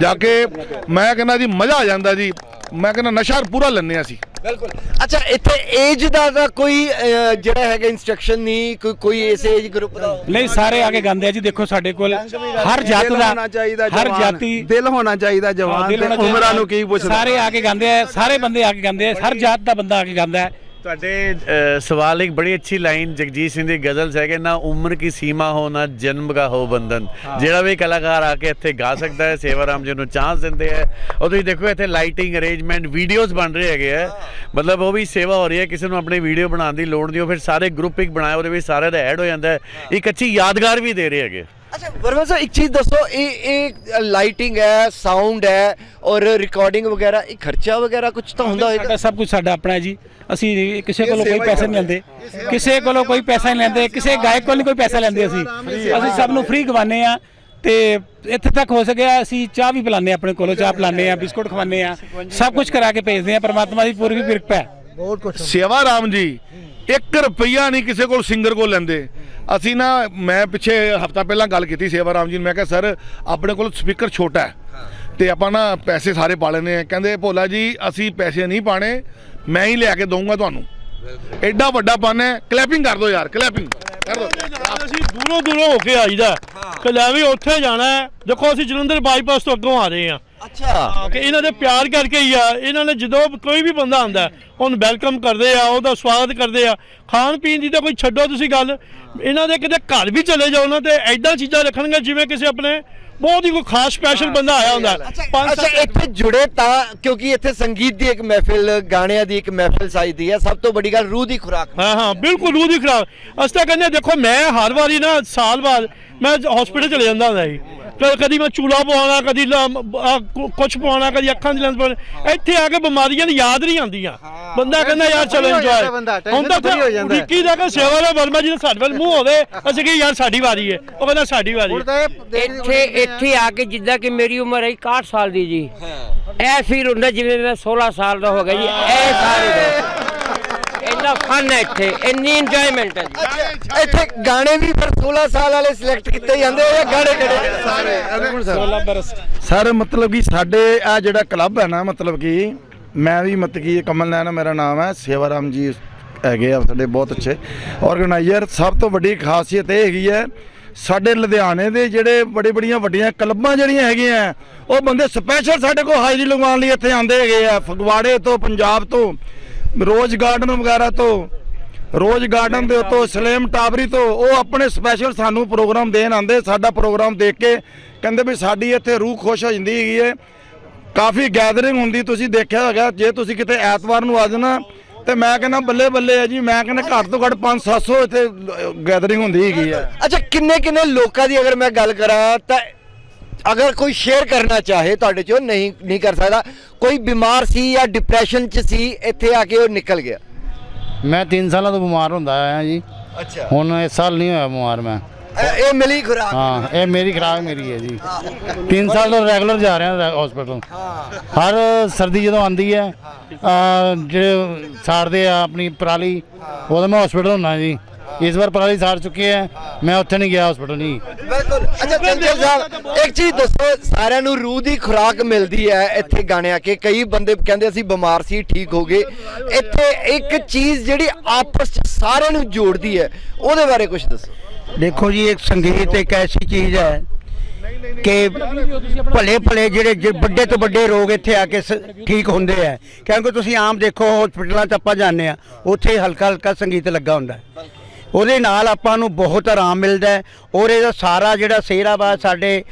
ਜਾ ਕੇ ਮੈਂ ਕਹਿੰਦਾ ਜੀ ਮਜ਼ਾ ਆ ਜਾਂਦਾ ਜੀ। ਮੈਂ ਕਹਿੰਦਾ ਨਸ਼ਾ ਪੂਰਾ ਲੈਂਦੇ ਹਾਂ ਅਸੀਂ। ਬਿਲਕੁਲ। ਅੱਛਾ ਇੱਥੇ ਏਜ ਦਾ ਤਾਂ ਕੋਈ ਅਹ, ਜਿਹੜਾ ਹੈਗਾ ਇਨਸਟਰਕਸ਼ਨ ਨਹੀਂ ਕੋਈ ਕੋਈ ਇਸ ਏਜ ਗਰੁੱਪ ਦਾ? ਨਹੀਂ ਸਾਰੇ ਆ ਕੇ ਗਾਉਂਦੇ ਆ ਜੀ ਦੇਖੋ ਸਾਡੇ ਕੋਲ ਹਰ ਜਾਤ ਦਿਲ ਦਾ ਹੋਣਾ ਚਾਹੀਦਾ ਹਰ ਜਵਾਨ। ਜਾਤੀ ਦਿਲ ਹੋਣਾ ਚਾਹੀਦਾ ਜਵਾਨ ਦਿਲ ਤੇ ਹੋਣਾ ਚਾਹੀਦਾ। ਉਮਰਾਂ ਨੂੰ ਕੀ ਪੁੱਛਦਾ? ਸਾਰੇ ਆ ਕੇ ਗਾਉਂਦੇ ਆ ਸਾਰੇ ਬੰਦੇ ਆ ਕੇ ਗਾਉਂਦੇ ਆ ਹਰ ਜਾਤ ਦਾ ਬੰਦਾ ਆ ਕੇ ਗਾਉਂਦਾ ਹੈ। ਤੁਹਾਡੇ ਸਵਾਲ ਇੱਕ ਬੜੀ ਅੱਛੀ ਲਾਈਨ ਜਗਜੀਤ ਸਿੰਘ ਦੀ ਗਜ਼ਲ 'ਚ ਹੈ ਕਿ ਨਾ ਉਮਰ ਕੀ ਸੀਮਾ ਹੋ ਨਾ ਜਨਮ ਦਾ ਹੋ ਬੰਧਨ। ਜਿਹੜਾ ਵੀ ਕਲਾਕਾਰ ਆ ਕੇ ਇੱਥੇ ਗਾ ਸਕਦਾ ਹੈ ਸੇਵਾ ਰਾਮ ਜੀ ਨੂੰ ਚਾਂਸ ਦਿੰਦੇ ਹੈ। ਉਹ ਤੁਸੀਂ ਦੇਖੋ ਇੱਥੇ ਲਾਈਟਿੰਗ ਅਰੇਂਜਮੈਂਟ ਵੀਡੀਓਜ਼ ਬਣ ਰਹੇ ਹੈਗੇ ਆ ਮਤਲਬ ਉਹ ਵੀ ਸੇਵਾ ਹੋ ਰਹੀ ਹੈ ਕਿਸੇ ਨੂੰ ਆਪਣੀ ਵੀਡੀਓ ਬਣਾਉਣ ਦੀ ਲੋੜ ਨਹੀਂ ਉਹ ਫਿਰ ਸਾਰੇ ਗਰੁੱਪ ਇੱਕ ਬਣਾਇਆ ਉਹਦੇ ਵਿੱਚ ਸਾਰੇ ਦਾ ਐਡ ਹੋ ਜਾਂਦਾ ਹੈ। ਇੱਕ ਅੱਛੀ ਯਾਦਗਾਰ ਵੀ ਦੇ ਰਹੇ ਹੈਗੇ। ਅੱਛਾ ਵਰਮਾ ਸਾਹਿਬ ਇੱਕ ਚੀਜ਼ ਦੱਸੋ ਇਹ ਇਹ ਲਾਈਟਿੰਗ ਹੈ ਸਾਊਂਡ ਹੈ ਔਰ ਰਿਕਾਰਡਿੰਗ ਵਗੈਰਾ ਇਹ ਖਰਚਾ ਵਗੈਰਾ ਕੁਝ ਤਾਂ ਹੁੰਦਾ ਹੋਏਗਾ? ਸਾਡਾ ਸਭ ਕੁਝ ਸਾਡਾ ਆਪਣਾ ਹੈ ਜੀ। ਅਸੀਂ ਕਿਸੇ ਕੋਲੋਂ ਕੋਈ ਪੈਸੇ ਨਹੀਂ ਲੈਂਦੇ। ਕਿਸੇ ਕੋਲੋਂ ਕੋਈ ਪੈਸਾ ਨਹੀਂ ਲੈਂਦੇ ਕਿਸੇ ਗਾਇਕ ਕੋਲ ਨਹੀਂ ਕੋਈ ਪੈਸਾ ਲੈਂਦੇ ਅਸੀਂ। ਅਸੀਂ ਸਭ ਨੂੰ ਫ੍ਰੀ ਖਵਾਉਂਦੇ ਆ ਤੇ ਇੱਥੇ ਤੱਕ ਹੋ ਸਕਿਆ ਅਸੀਂ ਚਾਹ ਵੀ ਪਿਲਾਉਂਦੇ ਹਾਂ ਆਪਣੇ ਕੋਲੋਂ ਚਾਹ ਪਿਲਾਉਂਦੇ ਆ ਬਿਸਕੁਟ ਖਵਾਉਂਦੇ ਆ ਸਭ ਕੁਝ ਕਰਾ ਕੇ ਭੇਜਦੇ ਆ ਪਰਮਾਤਮਾ ਦੀ ਪੂਰੀ ਕਿਰਪਾ ਹੈ। ਸੇਵਾ ਰਾਮ ਜੀ 1 ਰੁਪਈਆ ਨਹੀਂ ਕਿਸੇ ਕੋਲ ਸਿੰਗਰ ਕੋਲ ਲੈਂਦੇ। ਅਸੀਂ ਨਾ ਮੈਂ ਪਿੱਛੇ ਹਫਤਾ ਪਹਿਲਾਂ ਗੱਲ ਕੀਤੀ ਸੇਵਾ ਰਾਮ ਜੀ ਨੂੰ ਮੈਂ ਕਿਹਾ ਸਰ ਆਪਣੇ ਕੋਲ ਸਪੀਕਰ ਛੋਟਾ ਹੈ ਤੇ ਆਪਾਂ ਨਾ ਪੈਸੇ ਸਾਰੇ ਪਾ ਲੈਨੇ ਆ ਕਹਿੰਦੇ ਭੋਲਾ ਜੀ ਅਸੀਂ ਪੈਸੇ ਨਹੀਂ ਪਾਣੇ ਮੈਂ ਹੀ ਲਿਆ ਕੇ ਦਊਂਗਾ ਤੁਹਾਨੂੰ। ਐਡਾ ਵੱਡਾ ਪਨ ਹੈ। ਕਲੈਪਿੰਗ ਕਰ ਦਿਓ ਯਾਰ ਕਲੈਪਿੰਗ ਕਰ ਦਿਓ ਅਸੀਂ ਦੂਰੋਂ ਦੂਰੋਂ ਹੋ ਕੇ ਆਈਦਾ। ਕਿ ਲੈ ਵੀ ਉੱਥੇ ਜਾਣਾ ਹੈ। ਦੇਖੋ ਅਸੀਂ ਜਲੰਧਰ ਬਾਈਪਾਸ ਤੋਂ ਅੱਗੋਂ ਆ ਰਹੇ ਹਾਂ। ਅੱਛਾ। ਕਿ ਇਹਨਾਂ ਦੇ ਪਿਆਰ ਕਰਕੇ ਹੀ ਆ। ਇਹਨਾਂ ਨੇ ਜਦੋਂ ਕੋਈ ਵੀ ਬੰਦਾ ਆਉਂਦਾ ਉਹਨੂੰ ਵੈਲਕਮ ਕਰਦੇ ਆ ਉਹਦਾ ਸਵਾਗਤ ਕਰਦੇ ਆ। ਖਾਣ ਪੀਣ ਦੀ ਤਾਂ ਕੋਈ ਛੱਡੋ ਤੁਸੀਂ ਗੱਲ। ਇਹਨਾਂ ਦੇ ਕਿਤੇ ਘਰ ਵੀ ਚਲੇ ਜਾਓ ਨਾ ਤੇ ਐਦਾਂ ਚੀਜ਼ਾਂ ਰੱਖਣਗੇ ਜਿਵੇਂ ਕਿਸੇ ਆਪਣੇ ਬਹੁਤ ਹੀ ਕੋਈ ਖਾਸ ਸਪੈਸ਼ਲ ਬੰਦਾ ਆਇਆ ਹੁੰਦਾ। ਅੱਛਾ ਇੱਥੇ ਜੁੜੇ ਤਾਂ ਕਿਉਂਕਿ ਇੱਥੇ ਸੰਗੀਤ ਦੀ ਇੱਕ ਮਹਿਫਿਲ ਗਾਣਿਆਂ ਦੀ ਇੱਕ ਮਹਿਫਿਲ ਸਾਜਦੀ ਹੈ ਸਭ ਤੋਂ ਵੱਡੀ ਗੱਲ ਰੂਹ ਦੀ ਖੁਰਾਕ ਹਾਂ ਹਾਂ ਬਿਲਕੁਲ ਰੂਹ ਦੀ ਖਰਾਬ ਅਸੀਂ ਤਾਂ ਕਹਿੰਦੇ ਦੇਖੋ ਮੈਂ ਹਰ ਵਾਰੀ ਨਾ ਸਾਲ ਬਾਅਦ ਮੈਂ ਹਸਪੀਟਲ ਚਲੇ ਜਾਂਦਾ ਹੁੰਦਾ ਸੀ। ਕਦੀ ਮੈਂ ਚੂਲਾ ਪਵਾਉਣਾ ਕਦੀ ਕੁਝ ਪਵਾਉਣਾ ਕਦੀ ਅੱਖਾਂ ਦੀ ਲੈਂਸ ਪਵਾਉਣਾ। ਇੱਥੇ ਆ ਕੇ ਬਿਮਾਰੀਆਂ ਦੀ ਯਾਦ ਨਹੀਂ ਆਉਂਦੀਆਂ। ਬੰਦਾ ਕਹਿੰਦਾ ਯਾਰ ਚਲੋ ਇੰਜੋਏ ਹੁਣ ਤਾਂ ਵਿੱਕੀ ਦਾ ਕਿ ਸੇਵਾ ਦਾ ਵਰਮਾ ਜੀ ਦਾ ਸਾਡੇ ਵੱਲ ਮੂੰਹ ਹੋਵੇ ਅਸੀਂ ਕਿ ਯਾਰ ਸਾਡੀ ਵਾਰੀ ਹੈ ਉਹ ਕਹਿੰਦਾ ਸਾਡੀ ਵਾਰੀ ਇੱਥੇ ਇੱਥੇ ਆ ਕੇ ਜਿੱਦਾਂ ਕਿ ਮੇਰੀ ਉਮਰ ਹੈ 61 ਸਾਲ ਦੀ ਜੀ। ਇਹ ਫੀਲ ਹੁੰਦਾ ਜਿਵੇਂ ਮੈਂ 16 ਸਾਲ ਦਾ ਹੋ ਗਿਆ ਜੀ ਇਹ ਸਾਰੇ ਇੰਨਾ ਫਨ ਹੈ ਇੱਥੇ ਇੰਨੀ ਇੰਜੋਇਮੈਂਟ ਹੈ ਜੀ। ਇੱਥੇ ਗਾਣੇ ਵੀ ਫਿਰ 16 ਸਾਲ ਵਾਲੇ ਸਿਲੈਕਟ ਕੀਤੇ ਜਾਂਦੇ ਆ ਜਾਂ ਗਾਣੇ ਕਿਹੜੇ? 16 ਬਰਸ ਸਰ। ਮਤਲਬ ਕਿ ਸਾਡੇ ਆ ਜਿਹੜਾ ਕਲੱਬ ਹੈ ਨਾ ਮਤਲਬ ਕਿ ਮੈਂ ਵੀ ਮਤਲਬ ਕਿ ਕਮਲ ਨੈਨ ਮੇਰਾ ਨਾਮ ਹੈ ਸੇਵਾ ਰਾਮ ਜੀ ਹੈਗੇ ਆ ਸਾਡੇ ਬਹੁਤ ਅੱਛੇ ਆਰਗੇਨਾਈਜ਼ਰ ਸਭ ਤੋਂ ਵੱਡੀ ਖਾਸੀਅਤ ਇਹ ਹੈਗੀ ਹੈ ਸਾਡੇ ਲੁਧਿਆਣੇ ਦੇ ਜਿਹੜੇ ਬੜੀ ਬੜੀਆਂ ਵੱਡੀਆਂ ਕਲੱਬਾਂ ਜਿਹੜੀਆਂ ਹੈਗੀਆਂ ਉਹ ਬੰਦੇ ਸਪੈਸ਼ਲ ਸਾਡੇ ਕੋਲ ਹਾਜ਼ਰੀ ਲਗਵਾਉਣ ਲਈ ਇੱਥੇ ਆਉਂਦੇ ਹੈਗੇ ਆ ਫਗਵਾੜੇ ਤੋਂ ਪੰਜਾਬ ਤੋਂ। ਰੋਜ਼ ਗਾਰਡਨ ਵਗੈਰਾ ਤੋਂ, ਰੋਜ਼ ਗਾਰਡਨ ਦੇ ਉੱਤੋਂ, ਸਲੇਮ ਟਾਵਰੀ ਤੋਂ, ਉਹ ਆਪਣੇ ਸਪੈਸ਼ਲ ਸਾਨੂੰ ਪ੍ਰੋਗਰਾਮ ਦੇਣ ਆਉਂਦੇ, ਸਾਡਾ ਪ੍ਰੋਗਰਾਮ ਦੇਖ ਕੇ ਕਹਿੰਦੇ ਵੀ ਸਾਡੀ ਇੱਥੇ ਰੂਹ ਖੁਸ਼ ਹੋ ਜਾਂਦੀ ਹੈਗੀ ਹੈ। ਕਾਫੀ ਗੈਦਰਿੰਗ ਹੁੰਦੀ, ਤੁਸੀਂ ਦੇਖਿਆ ਹੋਗਾ ਜੇ ਤੁਸੀਂ ਕਿਤੇ ਐਤਵਾਰ ਨੂੰ ਆ ਜਾਣਾ, ਤੇ ਮੈਂ ਕਹਿੰਦਾ ਬੱਲੇ ਬੱਲੇ ਹੈ ਜੀ, ਮੈਂ ਕਹਿੰਦਾ ਘੱਟ ਤੋਂ ਘੱਟ 5-700 ਇੱਥੇ ਗੈਦਰਿੰਗ ਹੁੰਦੀ ਹੈਗੀ ਹੈ। ਅੱਛਾ, ਕਿੰਨੇ ਕਿੰਨੇ ਲੋਕਾਂ ਦੀ ਅਗਰ ਮੈਂ ਗੱਲ ਕਰਾਂ, ਤਾਂ ਅਗਰ ਕੋਈ ਸ਼ੇਅਰ ਕਰਨਾ ਚਾਹੇ ਤੁਹਾਡੇ ਚੋਂ ਨਹੀਂ ਨਹੀਂ ਕਰ ਸਕਦਾ। ਕੋਈ ਬਿਮਾਰ ਸੀ ਜਾਂ ਡਿਪਰੈਸ਼ਨ ਚ ਸੀ ਇੱਥੇ ਆ ਕੇ ਉਹ ਨਿਕਲ ਗਿਆ? ਮੈਂ 3 ਸਾਲਾਂ ਤੋਂ ਬਿਮਾਰ ਹੁੰਦਾ ਆਇਆ ਜੀ। ਅੱਛਾ। ਹੁਣ ਇਸ ਸਾਲ ਨਹੀਂ ਹੋਇਆ ਬਿਮਾਰ ਮੈਂ। ਇਹ ਮਿਲੀ ਖੁਰਾਕ? ਹਾਂ ਇਹ ਮੇਰੀ ਖਰਾਕ ਮੇਰੀ ਹੈ ਜੀ। 3 ਸਾਲ ਤੋਂ ਰੈਗੂਲਰ ਜਾ ਰਿਹਾ ਹਸਪੀਟਲ ਹਰ ਸਰਦੀ ਜਦੋਂ ਆਉਂਦੀ ਹੈ ਅਹ ਜਿਹੜੇ ਸਾੜਦੇ ਆ ਆਪਣੀ ਪਰਾਲੀ ਉਦੋਂ ਮੈਂ ਹਸਪੀਟਲ ਹੁੰਦਾ ਜੀ। ਇਸ ਵਾਰ ਪਰਾਲੀ ਸਾੜ ਚੁੱਕੀ ਹੈ। ਮੈਂ ਉੱਥੇ ਨਹੀਂ ਗਿਆ ਹਸਪੀਟਲ ਨਹੀਂ। ਬਿਲਕੁਲ। ਅੱਛਾ ਚੰਚਲ ਸਾਹਿਬ ਇੱਕ ਚੀਜ਼ ਦੱਸੋ ਸਾਰਿਆਂ ਨੂੰ ਰੂਹ ਦੀ ਖੁਰਾਕ ਮਿਲਦੀ ਹੈ ਇੱਥੇ ਗਾਣੇ ਆ ਕੇ। ਕਈ ਬੰਦੇ ਕਹਿੰਦੇ ਅਸੀਂ ਬਿਮਾਰ ਸੀ ਠੀਕ ਹੋ ਗਏ। ਇੱਥੇ ਇੱਕ ਚੀਜ਼ ਜਿਹੜੀ ਆਪਸ ਚ ਸਾਰਿਆਂ ਨੂੰ ਜੋੜਦੀ ਹੈ ਉਹਦੇ ਬਾਰੇ ਕੁਝ ਦੱਸੋ। ਦੇਖੋ ਜੀ ਇੱਕ ਸੰਗੀਤ ਇੱਕ ਐਸੀ ਚੀਜ਼ ਹੈ ਕਿ ਭਲੇ ਭਲੇ ਜਿਹੜੇ ਵੱਡੇ ਤੋਂ ਵੱਡੇ ਰੋਗ ਇੱਥੇ ਆ ਕੇ ਠੀਕ ਹੁੰਦੇ ਆ। ਕਿਉਂਕਿ ਤੁਸੀਂ ਆਮ ਦੇਖੋ ਹਸਪੀਟਲਾਂ 'ਚ ਆਪਾਂ ਜਾਂਦੇ ਆ ਉੱਥੇ ਹਲਕਾ ਹਲਕਾ ਸੰਗੀਤ ਲੱਗਾ ਹੁੰਦਾ ਹੈ। ਉਹਦੇ ਨਾਲ ਆਪਾਂ ਨੂੰ ਬਹੁਤ ਆਰਾਮ ਮਿਲਦਾ ਹੈ। ਔਰ ਇਹਦਾ ਸਾਰਾ ਜਿਹੜਾ ਸੇਰਾ ਵਾ ਸਾਡੇ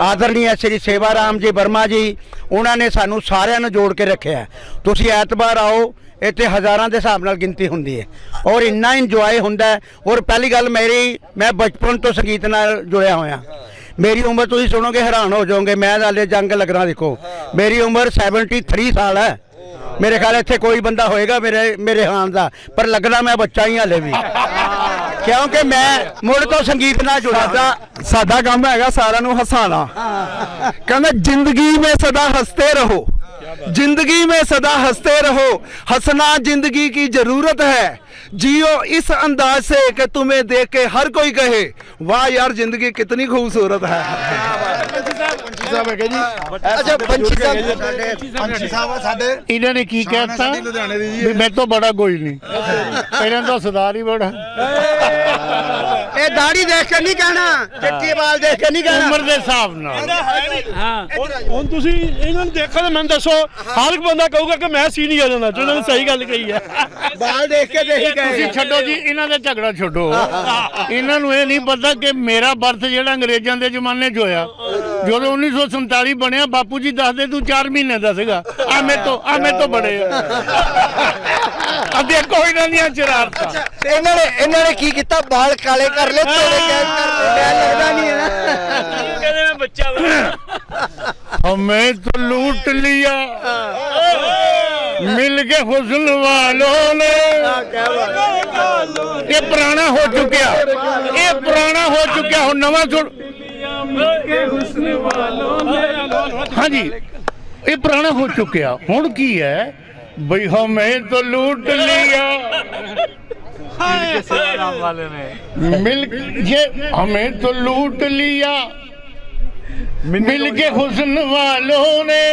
ਆਦਰਣੀय ਸ੍ਰੀ ਸੇਵਾ ਰਾਮ ਜੀ ਵਰਮਾ ਜੀ ਉਹਨਾਂ ਨੇ ਸਾਨੂੰ ਸਾਰਿਆਂ ਨੂੰ ਜੋੜ ਕੇ ਰੱਖਿਆ। ਤੁਸੀਂ ਐਤਵਾਰ ਆਓ ਇੱਥੇ ਹਜ਼ਾਰਾਂ ਦੇ ਹਿਸਾਬ ਨਾਲ ਗਿਣਤੀ ਹੁੰਦੀ ਹੈ। ਔਰ ਇੰਨਾ ਇੰਜੋਏ ਹੁੰਦਾ ਔਰ ਪਹਿਲੀ ਗੱਲ ਮੇਰੀ ਮੈਂ ਬਚਪਨ ਤੋਂ ਸੰਗੀਤ ਨਾਲ ਜੁੜਿਆ ਹੋਇਆ। ਮੇਰੀ ਉਮਰ ਤੁਸੀਂ ਸੁਣੋਗੇ ਹੈਰਾਨ ਹੋ ਜਾਓਗੇ। ਮੈਂ ਹਾਲੇ ਜੰਗ ਲੱਗਣਾ ਦੇਖੋ। ਮੇਰੀ ਉਮਰ 73 ਸਾਲ ਹੈ। ਮੇਰੇ ਖਿਆਲ ਇੱਥੇ ਕੋਈ ਬੰਦਾ ਹੋਏਗਾ ਮੇਰੇ ਮੇਰੇ ਹਾਨ ਦਾ ਪਰ ਲੱਗਦਾ ਮੈਂ ਬੱਚਾ ਹੀ ਹਾਲੇ ਵੀ ਕਿਉਂਕਿ ਮੈਂ ਮੁੜ ਤੋਂ ਸੰਗੀਤ ਨਾਲ ਜੁੜਾ ਸਾਡਾ ਸਾਡਾ ਕੰਮ ਹੈਗਾ ਸਾਰਿਆਂ ਨੂੰ ਹਸਾਣਾ ਕਹਿੰਦਾ ਜ਼ਿੰਦਗੀ ਮੇਂ ਸਦਾ ਹੱਸਤੇ ਰਹੋ ਜ਼ਿੰਦਗੀ में सदा हंसते रहो हंसना जिंदगी की जरूरत है जियो इस अंदाज से कि तुम्हें देख के हर कोई कहे वाह यार जिंदगी कितनी खूबसूरत है ਸਾਹਿਬ ਹੈਗੇ ਜੀ। ਅੱਛਾ ਪੰਛੀ ਸਾਹਿਬ ਪੰਛੀ ਸਾਹਿਬ ਸਾਡੇ। ਇਹਨਾਂ ਨੇ ਕੀ ਕਹਿਤਾ? ਸਾਡੀ ਲੁਧਿਆਣੇ ਦੀ ਜੀ। ਵੀ ਮੇਰੇ ਤੋਂ ਬੜਾ ਕੋਈ ਨਹੀਂ। ਪਹਿਲਾਂ ਤਾਂ ਸਰਦਾਰ ਹੀ ਬੜਾ। ਇਹ ਦਾੜੀ ਦੇਖ ਕੇ ਨਹੀਂ ਕਹਿਣਾ ਚਿੱਟੀ ਵਾਲ ਦੇਖ ਕੇ ਨਹੀਂ ਕਹਿਣਾ। ਉਮਰ ਦੇ ਹਿਸਾਬ ਨਾਲ। ਹੁਣ- ਹੁਣ ਤੁਸੀਂ ਇਹਨਾਂ ਨੂੰ ਦੇਖੋ ਤੇ ਮੈਨੂੰ ਦੱਸੋ ਹਰ ਇੱਕ ਬੰਦਾ ਕਹੂਗਾ ਕਿ ਮੈਂ ਸੀਨੀਅਰ ਹਾਂ ਜੋ ਇਹਨਾਂ ਨੇ ਸਹੀ ਗੱਲ ਕਹੀ ਹੈ। ਵਾਲ ਦੇਖ ਕੇ ਤੇ ਹੀ ਤੁਸੀਂ ਛੱਡੋ ਜੀ ਇਹਨਾਂ ਦਾ ਝਗੜਾ ਛੱਡੋ। ਇਹਨਾਂ ਨੂੰ ਇਹ ਨਹੀਂ ਪਤਾ ਕਿ ਮੇਰਾ ਬਰਥ ਜਿਹੜਾ ਅੰਗਰੇਜ਼ਾਂ ਦੇ ਜ਼ਮਾਨੇ 'ਚ ਹੋਇਆ। ਜਦੋਂ 1947 ਬਣਿਆ ਬਾਪੂ ਜੀ ਦੱਸਦੇ ਤੂੰ 4 ਮਹੀਨੇ ਦਾ ਸੀਗਾ। ਆ ਤੋਂ ਆ ਮੇ ਤੋਂ ਬੜੇ ਆ। ਦੇਖੋ ਇਹਨਾਂ ਦੀਆਂ ਸ਼ਰਾਰਤਾਂ। ਤੇ ਇਹਨਾਂ ਨੇ ਇਹਨਾਂ ਨੇ ਕੀ ਕੀਤਾ? ਬਾਲ ਕਾਲੇ ਕਰ ਲਏ ਤੋੜੇ ਕੈਦ ਕਰ ਲੱਗਦਾ ਨਹੀਂ ਹੈ। ਕਹਿੰਦੇ ਮੈਂ ਬੱਚਾ ਵਾਂ? ਹਮੇ ਤੋ ਲੂਟ ਲਿਆ। ਮਿਲ ਕੇ ਹੁਸਨ ਵਾਲੋ ਨੇ। ਇਹ ਪੁਰਾਣਾ ਹੋ ਚੁੱਕਿਆ। ਇਹ ਪੁਰਾਣਾ ਹੋ ਚੁੱਕਿਆ। ਹੁਣ ਨਵਾਂ ਸੁਣ जी ये पुराना हो चुका हूं की है भाई हमें तो लूट लिया मिल ये हमें तो लूट लिया मिल के हुस्न वालों ने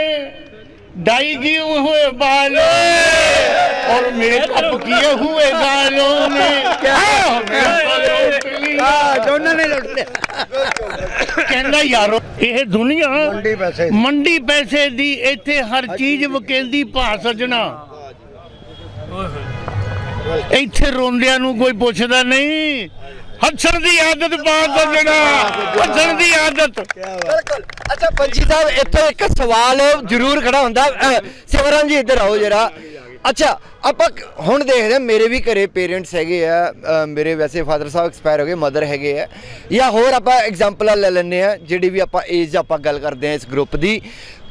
डाई किए हुए बालों ने और मेकअप किए हुए गालों ने हमें तो लूट लिया। ਦੋਨਾਂ ਨੇ ਲੁੱਟ ਲਿਆ। ਕਹਿੰਦਾ ਯਾਰੋ ਇਹ ਦੁਨੀਆ ਮੰਡੀ ਪੈਸੇ ਮੰਡੀ ਪੈਸੇ ਦੀ ਇੱਥੇ ਹਰ ਚੀਜ਼ ਵਕੇਂਦੀ ਭਾ ਸਜਣਾ। ਇੱਥੇ ਰੋਂਦਿਆਂ ਨੂੰ ਕੋਈ ਪੁੱਛਦਾ ਨਹੀਂ। ਹੱਸਣ ਦੀ ਆਦਤ ਪਾ ਸਜਣਾ ਹੱਸਣ ਦੀ ਆਦਤ। ਬਿਲਕੁਲ। ਅੱਛਾ ਪੰਛੀ ਸਾਹਿਬ ਇੱਥੇ ਇੱਕ ਸਵਾਲ ਜ਼ਰੂਰ ਖੜਾ ਹੁੰਦਾ। ਸਿਮਰਨ ਜੀ ਇੱਧਰ ਆਓ ਜਰਾ। ਅੱਛਾ, ਆਪਾਂ ਹੁਣ ਦੇਖਦੇ ਹਾਂ, ਮੇਰੇ ਵੀ ਘਰੇ ਪੇਰੈਂਟਸ ਹੈਗੇ ਆ ਮੇਰੇ ਵੈਸੇ ਫਾਦਰ ਸਾਹਿਬ ਐਕਸਪਾਇਰ ਹੋ ਗਏ ਮਦਰ ਹੈਗੇ ਆ। ਜਾਂ ਹੋਰ ਆਪਾਂ ਐਗਜ਼ਾਮਪਲਾਂ ਲੈ ਲੈਂਦੇ ਆ ਜਿਹੜੀ ਵੀ ਆਪਾਂ ਏਜ ਆਪਾਂ ਗੱਲ ਕਰਦੇ ਆ ਇਸ ਗਰੁੱਪ ਦੀ।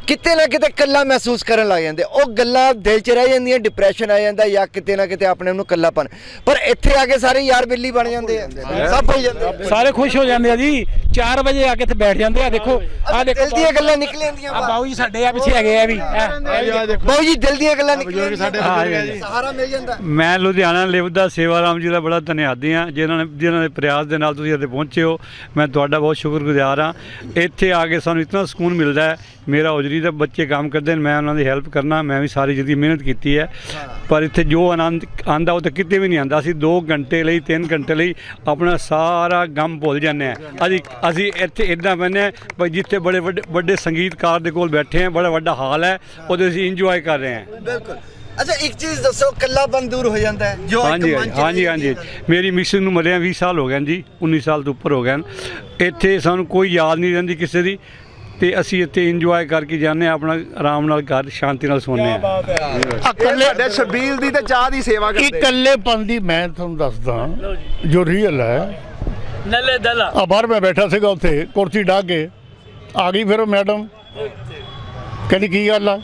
ਕਿਤੇ ਨਾ ਕਿਤੇ ਕੱਲਾ ਮਹਿਸੂਸ ਕਰਨ ਲੱਗ ਜਾਂਦੇ। ਉਹ ਗੱਲਾਂ ਦਿਲ 'ਚ ਰਹਿ ਜਾਂਦੀਆਂ ਡਿਪਰੈਸ਼ਨ ਆ ਜਾਂਦਾ ਜਾਂ ਕਿਤੇ ਨਾ ਕਿਤੇ ਆਪਣੇ ਨੂੰ ਕੱਲਾਪਨ ਪਰ ਇੱਥੇ ਆ ਕੇ ਸਾਰੇ ਯਾਰ ਬਿੱਲੀ ਬਣ ਜਾਂਦੇ ਆ। ਸਭ ਹੋ ਜਾਂਦੇ ਆ। ਸਾਰੇ ਖੁਸ਼ ਹੋ ਜਾਂਦੇ ਆ ਜੀ। 4 ਵਜੇ ਆ ਕੇ ਇੱਥੇ ਬੈਠ ਜਾਂਦੇ ਆ। ਦੇਖੋ ਆ ਦੇਖੋ ਦਿਲ ਦੀਆਂ ਗੱਲਾਂ ਨਿਕਲ ਜਾਂਦੀਆਂ ਆ ਬਾਊ ਜੀ ਸਾਡੇ ਆ ਪਿੱਛੇ ਹੈਗੇ ਆ ਵੀ। ਬਾਊ ਜੀ ਦਿਲ ਦੀਆਂ ਗੱਲਾਂ ਨਿਕਲ ਬਜ਼ੁਰਗ ਸਾਡੇ ਬਜ਼ੁਰਗ ਹੈ ਜੀ। ਸਹਾਰਾ ਮਿਲ ਜਾਂਦਾ। ਮੈਂ ਲੁਧਿਆਣਾ ਲਿਵ ਦਾ ਸੇਵਾ ਰਾਮ ਜੀ ਦਾ ਬੜਾ ਧੰਨਵਾਦੀ ਹਾਂ। ਜਿਨ੍ਹਾਂ ਨੇ ਜਿਨ੍ਹਾਂ ਦੇ ਪ੍ਰਯਾਸ ਦੇ ਨਾਲ ਤੁਸੀਂ ਇੱਥੇ ਪਹੁੰਚੇ ਹੋ। ਮੈਂ ਤੁਹਾਡਾ ਬਹੁਤ ਸ਼ੁਕਰਗੁਜ਼ਾਰ ਹਾਂ। ਇੱਥੇ ਆ ਕੇ ਸਾਨੂੰ ਇਤਨਾ ਸਕੂਨ ਮਿਲਦਾ ਹੈ। ਮੇਰਾ ਉਜਰੀ ਦੇ ਬੱਚੇ ਕੰਮ ਕਰਦੇ ਨੇ ਮੈਂ ਉਹਨਾਂ ਦੀ ਹੈਲਪ ਕਰਨਾ ਮੈਂ ਵੀ ਸਾਰੀ ਜ਼ਿੰਦਗੀ ਮਿਹਨਤ ਕੀਤੀ ਹੈ। ਪਰ ਇੱਥੇ ਜੋ ਆਨੰਦ ਆਂਦਾ ਉਹ ਤਾਂ ਕਿਤੇ ਵੀ ਨਹੀਂ ਆਂਦਾ ਅਸੀਂ 2 ਘੰਟੇ ਲਈ 3 ਘੰਟੇ ਲਈ ਆਪਣਾ ਸਾਰਾ ਗਮ ਭੁੱਲ ਜਾਂਦੇ ਹਾਂ। ਅਸੀਂ ਅਸੀਂ ਇੱਥੇ ਇਦਾਂ ਹਾਂ ਭਾਈ ਜਿੱਥੇ ਬੜੇ ਵੱਡੇ ਵੱਡੇ ਸੰਗੀਤਕਾਰ ਦੇ ਕੋਲ ਬੈਠੇ ਹਾਂ ਬੜਾ ਵੱਡਾ ਹਾਲ ਹੈ ਉਹਦੇ ਅਸੀਂ ਇੰਜੋਏ ਕਰ ਰਹੇ ਹਾਂ। ਬਿਲਕੁਲ। ਅੱਛਾ ਇੱਕ ਚੀਜ਼ ਦੱਸੋ ਕੱਲਾਪਨ ਦੂਰ ਹੋ ਜਾਂਦਾ ਹੈ ਜੋ ਹਾਂਜੀ ਹਾਂਜੀ ਹਾਂਜੀ। ਮੇਰੀ ਮਿਸਿਸ ਨੂੰ ਮਰਿਆ 20 ਸਾਲ ਹੋ ਗਏ ਜੀ 19 ਸਾਲ ਤੋਂ ਉੱਪਰ ਹੋ ਗਏ ਇੱਥੇ ਸਾਨੂੰ ਕੋਈ ਯਾਦ ਨਹੀਂ ਰਹਿੰਦੀ ਕਿਸੇ ਦੀ। ਤੇ ਅਸੀਂ ਇੱਥੇ ਇੰਜੋਏ ਕਰਕੇ ਜਾਂਦੇ ਹਾਂ ਆਪਣਾ ਆਰਾਮ ਨਾਲ ਘਰ ਸ਼ਾਂਤੀ ਨਾਲ ਸੌਂਦੇ ਹਾਂ। ਇਕੱਲੇ ਸਾਡੇ ਛਬੀਲ ਦੀ ਤੇ ਚਾਹ ਦੀ ਸੇਵਾ ਕਰਦੇ। ਇਕੱਲੇਪਨ ਦੀ ਮੈਂ ਤੁਹਾਨੂੰ ਦੱਸਦਾ ਜੋ। ਰੀਅਲ ਹੈ। ਨੱਲੇ ਦਲਾ। ਆ ਬਾਹਰ ਮੈਂ ਬੈਠਾ ਸੀਗਾ ਉੱਥੇ ਕੁਰਸੀ ਢਾ ਕੇ। ਆ ਗਈ ਫਿਰ ਉਹ ਮੈਡਮ। ਕਹਿੰਦੀ ਕੀ ਗੱਲ ਆ?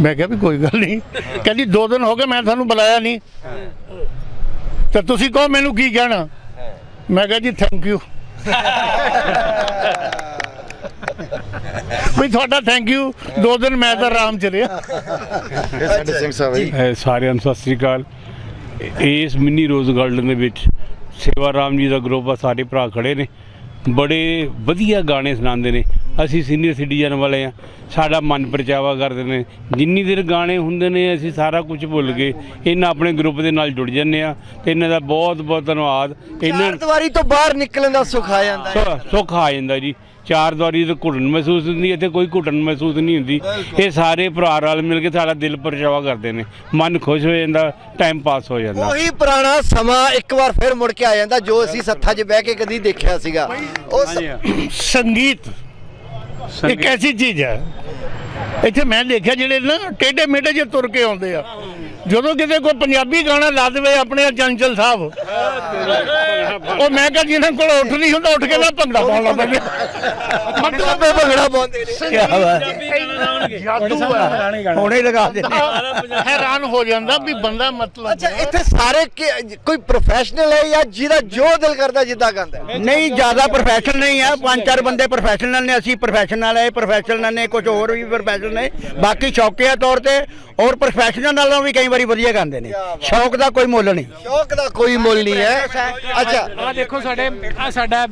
ਮੈਂ ਕਿਹਾ ਵੀ ਕੋਈ ਗੱਲ ਨਹੀਂ। ਕਹਿੰਦੀ ਦੋ ਦਿਨ ਹੋ ਗਏ ਮੈਂ ਤੁਹਾਨੂੰ ਬੁਲਾਇਆ ਨਹੀਂ। ਤੇ ਤੁਸੀਂ ਕਹੋ ਮੈਨੂੰ ਕੀ ਕਹਿਣਾ? ਮੈਂ ਕਿਹਾ ਜੀ ਥੈਂਕ ਯੂ ਵੀ ਤੁਹਾਡਾ ਥੈਂਕ ਯੂ ਦੋ ਦਿਨ ਮੈਂ ਤਾਂ ਆਰਾਮ ਚ ਰਿਹਾ। ਇਹ ਸਾਡੇ ਸਿੰਘ ਸਾਹਿਬ ਜੀ। ਇਹ ਸਾਰਿਆਂ ਨੂੰ ਸਤਿ ਸ੍ਰੀ ਅਕਾਲ। ਇਸ ਮਿੰਨੀ ਰੋਜ਼ ਗਾਰਡਨ ਦੇ ਵਿੱਚ ਸੇਵਾ ਰਾਮ ਜੀ ਦਾ ਗਰੁੱਪ ਆ ਸਾਡੇ ਭਰਾ ਖੜੇ ਨੇ। ਬੜੇ ਵਧੀਆ ਗਾਣੇ ਸੁਣਾਉਂਦੇ ਨੇ। ਅਸੀਂ ਸੀਨੀਅਰ ਸਿਟੀਜ਼ਨ ਵਾਲੇ ਆ। ਸਾਡਾ ਮਨ ਪਰਚਾਵਾ ਕਰਦੇ ਨੇ। ਜਿੰਨੀ ਦੇਰ ਗਾਣੇ ਹੁੰਦੇ ਨੇ ਅਸੀਂ ਸਾਰਾ ਕੁਝ ਭੁੱਲ ਗਏ। ਇਹਨਾਂ ਆਪਣੇ ਗਰੁੱਪ ਦੇ ਨਾਲ ਜੁੜ ਜੰਨੇ ਆ ਤੇ ਇਹਨਾਂ ਦਾ ਬਹੁਤ ਬਹੁਤ ਧੰਨਵਾਦ। ਇਹਨਾਂ ਚਾਰ ਦੀਵਾਰੀ ਤੋਂ ਬਾਹਰ ਨਿਕਲਣ ਦਾ ਸੁੱਖ ਆ ਜਾਂਦਾ ਸੁੱਖ ਆ ਜਾਂਦਾ ਜੀ। ਚਾਰ ਦੀਵਾਰੀ ਤੇ ਘੁਟਨ ਮਹਿਸੂਸ ਹੁੰਦੀ ਹੈ ਤੇ ਕੋਈ ਘੁਟਨ ਮਹਿਸੂਸ ਨਹੀਂ ਹੁੰਦੀ। ਇਹ ਸਾਰੇ ਭਰਾ ਰਲ ਮਿਲ ਕੇ ਸਾਡਾ ਦਿਲ ਪਰਚਾਵਾ ਕਰਦੇ ਨੇ। ਮਨ ਖੁਸ਼ ਹੋ ਜਾਂਦਾ ਟਾਈਮ ਪਾਸ ਹੋ ਜਾਂਦਾ। ਉਹੀ ਪੁਰਾਣਾ ਸਮਾਂ ਇੱਕ ਵਾਰ ਫਿਰ ਮੁੜ ਕੇ ਆ ਜਾਂਦਾ ਜੋ ਅਸੀਂ ਸੱਥਾਂ 'ਚ ਬਹਿ ਕੇ ਕਦੀ ਦੇਖਿਆ ਸੀਗਾ। ਉਸ ਸੰਗੀਤ। ਇੱਕ ਐਸੀ ਚੀਜ਼ ਹੈ। ਇੱਥੇ ਮੈਂ ਦੇਖਿਆ ਜਿਹੜੇ ਨਾ ਟੇਢੇ ਮੇਢੇ ਜੇ ਤੁਰ ਕੇ ਆਉਂਦੇ ਆ। ਜਦੋਂ ਕਿਤੇ ਕੋਈ ਪੰਜਾਬੀ ਗਾਣਾ ਲਾ ਦੇਵੇ ਆਪਣੇ ਚੰਚਲ ਸਾਹਿਬ ਉਹ ਮੈਂ ਕਿਹਾ ਜਿਹਨਾਂ ਕੋਲ ਉੱਠ ਨਹੀਂ ਹੁੰਦਾ ਉੱਠ ਕੇ ਨਾ ਭੰਗੜਾ ਪਾਉਣ ਲੱਗ ਪੈਂਦੇ। ਮਤਲਬ ਇਹ ਭੰਗੜਾ ਪਾਉਂਦੇ ਨੇ। ਜਾਦੂ ਹੈ। ਹੁਣੇ ਲਗਾ ਦੇ। ਹੈਰਾਨ ਹੋ ਜਾਂਦਾ ਵੀ ਬੰਦਾ ਮਤਲਬ ਅੱਛਾ ਇੱਥੇ ਸਾਰੇ ਕਿ- ਕੋਈ ਪ੍ਰੋਫੈਸ਼ਨਲ ਹੈ ਜਾਂ ਜਿਹਦਾ ਜੋ ਦਿਲ ਕਰਦਾ ਜਿੱਦਾਂ ਗਾਉਂਦਾ ਹੈ? ਨਹੀਂ ਜ਼ਿਆਦਾ ਪ੍ਰੋਫੈਸ਼ਨਲ ਨਹੀਂ ਆ। ਪੰਜ ਚਾਰ ਬੰਦੇ ਪ੍ਰੋਫੈਸ਼ਨਲ ਨੇ ਅਸੀਂ ਪ੍ਰੋਫੈਸ਼ਨਲ ਹੈ ਪ੍ਰੋਫੈਸ਼ਨਲ ਨੇ ਕੁਝ ਹੋਰ ਵੀ ਪ੍ਰੋਫੈਸ਼ਨਲ ਨੇ। ਬਾਕੀ ਸ਼ੌਕੀਆ ਤੌਰ ਤੇ ਔਰ ਪ੍ਰੋਫੈਸ਼ਨਲ ਨਾਲੋਂ ਵੀ ਕਈ ਵਾਰੀ ਵਧੀਆ ਗਾਉਂਦੇ ਨੇ। ਸ਼ੌਕ ਦਾ ਕੋਈ ਮੁੱਲ ਨਹੀਂ। ਸ਼ੌਕ ਦਾ ਕੋਈ ਮੁੱਲ ਨਹੀਂ ਹੈ। ਅੱਛਾ ਆ ਦੇਖੋ ਸਾਡੇ ਆ ਸਾਡਾ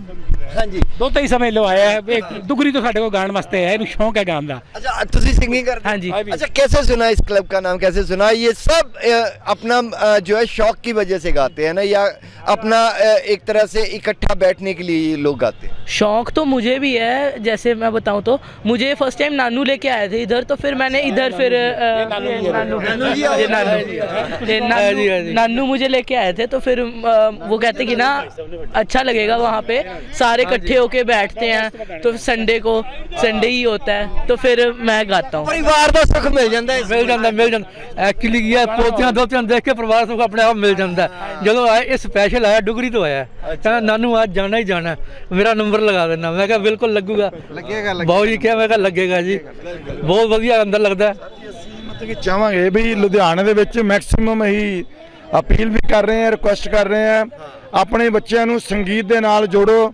ਹਾਂਜੀ ਦੋ ਤਈ ਸਮੇਂ ਲੋ ਆਇਆ ਹੈ ਇੱਕ ਦੁਗਰੀ ਤੋਂ ਸਾਡੇ ਕੋਲ ਗਾਣ ਵਾਸਤੇ ਆਇਆ ਇਹਨੂੰ ਸ਼ੌਂਕ ਹੈ ਗਾਣ ਦਾ अच्छा तुसी सिंगिंग करते हाँ जी। अच्छा कैसे सुना इस क्लब का नाम कैसे सुना ये सब अ, अपना अ, जो है शौक की वजह से गाते हैं ना या अपना अ, एक तरह से इकट्ठा बैठने के लिए ये लोग गाते हैं शौक तो मुझे भी है जैसे मैं बताऊं तो मुझे फर्स्ट टाइम नानू लेके आए थे इधर तो फिर मैंने इधर फिर अ, ये नानू ये नानू ये नानू नानू मुझे लेके आए थे तो फिर अ, वो कहते कि ना अच्छा लगेगा वहाँ पे सारे इकट्ठे होके बैठते हैं तो संडे को संडे ही होता है तो फिर मैं गाता हूँ परिवार ਦਾ ਸੁੱਖ ਮਿਲ ਜਾਂਦਾ ਹੈ ਮਿਲ ਜਾਂਦਾ ਮਿਲ ਜਾਂਦਾ ਐਕਚੁਅਲੀ ਕੀ ਹੈ ਪੋਤਿਆਂ ਦੋਤਿਆਂ ਨੂੰ ਦੇਖ ਕੇ ਪਰਿਵਾਰ ਨੂੰ ਆਪਣੇ ਆਪ ਮਿਲ ਜਾਂਦਾ ਹੈ। ਜਦੋਂ ਆਇਆ ਇਹ ਸਪੈਸ਼ਲ ਆਇਆ ਡੁਗਰੀ ਤੋਂ ਆਇਆ ਕਹਿੰਦਾ ਨਾਨੂ ਅੱਜ ਜਾਣਾ ਹੀ ਜਾਣਾ ਹੈ। ਮੇਰਾ ਨੰਬਰ ਲਗਾ ਦੇਣਾ ਮੈਂ ਕਿਹਾ ਬਿਲਕੁਲ ਲੱਗੂਗਾ ਲੱਗੇਗਾ ਬਾਊ ਜੀ ਕਿਹਾ ਮੈਂ ਕਿਹਾ ਲੱਗੇਗਾ ਜੀ ਬਹੁਤ ਵਧੀਆ ਅੰਦਰ ਲੱਗਦਾ ਹੈ। ਮਤਲਬ ਕਿ ਚਾਹਾਂਗੇ ਵੀ ਲੁਧਿਆਣੇ ਦੇ ਵਿੱਚ ਮੈਕਸਿਮਮ ਹੀ ਅਪੀਲ ਵੀ ਕਰ ਰਹੇ ਹਾਂ ਰਿਕੁਐਸਟ ਕਰ ਰਹੇ ਹਾਂ, ਆਪਣੇ ਬੱਚਿਆਂ ਨੂੰ ਸੰਗੀਤ ਦੇ ਨਾਲ ਜੋੜੋ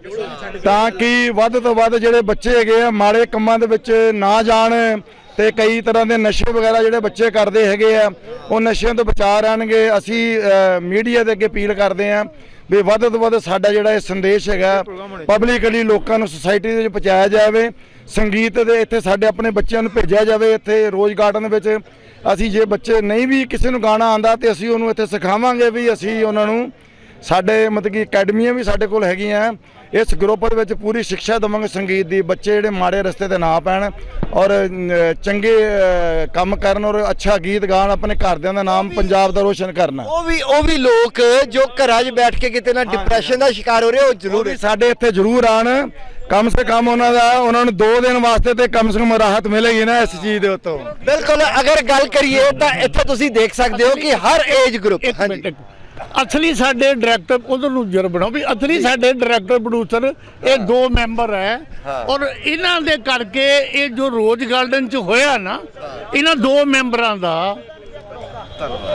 ਤਾਂ ਕਿ ਵੱਧ ਤੋਂ ਵੱਧ ਜਿਹੜੇ ਬੱਚੇ ਹੈਗੇ ਆ, ਮਾੜੇ ਕੰਮਾਂ ਦੇ ਵਿੱਚ ਨਾ ਜਾਣ ਤੇ ਕਈ ਤਰ੍ਹਾਂ ਦੇ ਨਸ਼ੇ ਵਗੈਰਾ ਜਿਹੜੇ ਬੱਚੇ ਕਰਦੇ ਹੈਗੇ ਆ, ਉਹ ਨਸ਼ਿਆਂ ਤੋਂ ਬਚਾ ਰਹਿਣਗੇ। ਅਸੀਂ ਮੀਡੀਆ ਦੇ ਅੱਗੇ ਅਪੀਲ ਕਰਦੇ ਹਾਂ ਵੀ ਵੱਧ ਤੋਂ ਵੱਧ ਸਾਡਾ ਜਿਹੜਾ ਇਹ ਸੰਦੇਸ਼ ਹੈਗਾ ਪਬਲਿਕਲੀ ਲੋਕਾਂ ਨੂੰ ਸੁਸਾਇਟੀ ਦੇ ਵਿੱਚ ਪਹੁੰਚਾਇਆ ਜਾਵੇ ਸੰਗੀਤ ਦੇ ਇੱਥੇ ਸਾਡੇ ਆਪਣੇ ਬੱਚਿਆਂ ਨੂੰ ਭੇਜਿਆ ਜਾਵੇ ਇੱਥੇ ਰੋਜ਼ ਗਾਰਡਨ ਵਿੱਚ ਅਸੀਂ ਜੇ ਬੱਚੇ ਨਹੀਂ ਵੀ ਕਿਸੇ ਨੂੰ ਗਾਣਾ ਆਂਦਾ ਤੇ ਅਸੀਂ ਉਹਨੂੰ ਇੱਥੇ ਸਿਖਾਵਾਂਗੇ ਵੀ ਅਸੀਂ ਉਹਨਾਂ ਨੂੰ ਸਾਡੇ ਮਤਲਬ ਕਿ ਅਕੈਡਮੀਆਂ ਵੀ ਸਾਡੇ ਕੋਲ ਹੈਗੀਆਂ। ਇਸ ਗਰੁੱਪ ਦੇ ਵਿੱਚ ਪੂਰੀ ਸਿੱਖਿਆ ਦੇਵਾਂਗੇ ਸੰਗੀਤ ਦੀ ਬੱਚੇ ਜਿਹੜੇ ਮਾੜੇ ਰਸਤੇ ਤੇ ਨਾ ਪੈਣ ਔਰ ਚੰਗੇ ਕੰਮ ਕਰਨ ਔਰ ਅੱਛਾ ਗੀਤ ਗਾਣ ਆਪਣੇ ਘਰਦਿਆਂ ਦਾ ਨਾਮ ਪੰਜਾਬ ਦਾ ਰੋਸ਼ਨ ਕਰਨਾ। ਉਹ ਵੀ ਉਹ ਵੀ ਲੋਕ ਜੋ ਘਰਾਂ 'ਚ ਬੈਠ ਕੇ ਕਿਤੇ ਨਾ ਡਿਪਰੈਸ਼ਨ ਦਾ ਸ਼ਿਕਾਰ ਹੋ ਰਹੇ ਉਹ ਜ਼ਰੂਰ ਸਾਡੇ ਇੱਥੇ ਜ਼ਰੂਰ ਆਣ। ਕਮ ਸੇ ਕਮ ਉਹਨਾਂ ਦਾ ਉਹਨਾਂ ਨੂੰ 2 ਦਿਨ ਵਾਸਤੇ ਤੇ ਕਮ ਸੇ ਕਮ ਰਾਹਤ ਮਿਲੇਗੀ ਨਾ ਇਸ ਚੀਜ਼ ਦੇ ਉੱਤੋਂ। ਬਿਲਕੁਲ ਅਗਰ ਗੱਲ ਕਰੀਏ ਤਾਂ ਇੱਥੇ ਤੁਸੀਂ ਦੇਖ ਸਕਦੇ ਹੋ ਕਿ ਹਰ ਏਜ ਗਰੁੱਪ ਇੱਕ। ਅਸਲੀ ਸਾਡੇ ਡਾਇਰੈਕਟਰ ਉਧਰ ਨੂੰ ਜਰ ਬਣਾਓ ਵੀ ਅਸਲੀ ਸਾਡੇ ਡਾਇਰੈਕਟਰ ਪ੍ਰੋਡਿਊਸਰ ਇਹ ਦੋ ਮੈਂਬਰ ਹੈ। ਔਰ ਇਹਨਾਂ ਦੇ ਕਰਕੇ ਇਹ ਜੋ ਰੋਜ਼ ਗਾਰਡਨ ਚ ਹੋਇਆ ਨਾ ਇਹਨਾਂ ਦੋ ਮੈਂਬਰਾਂ ਦਾ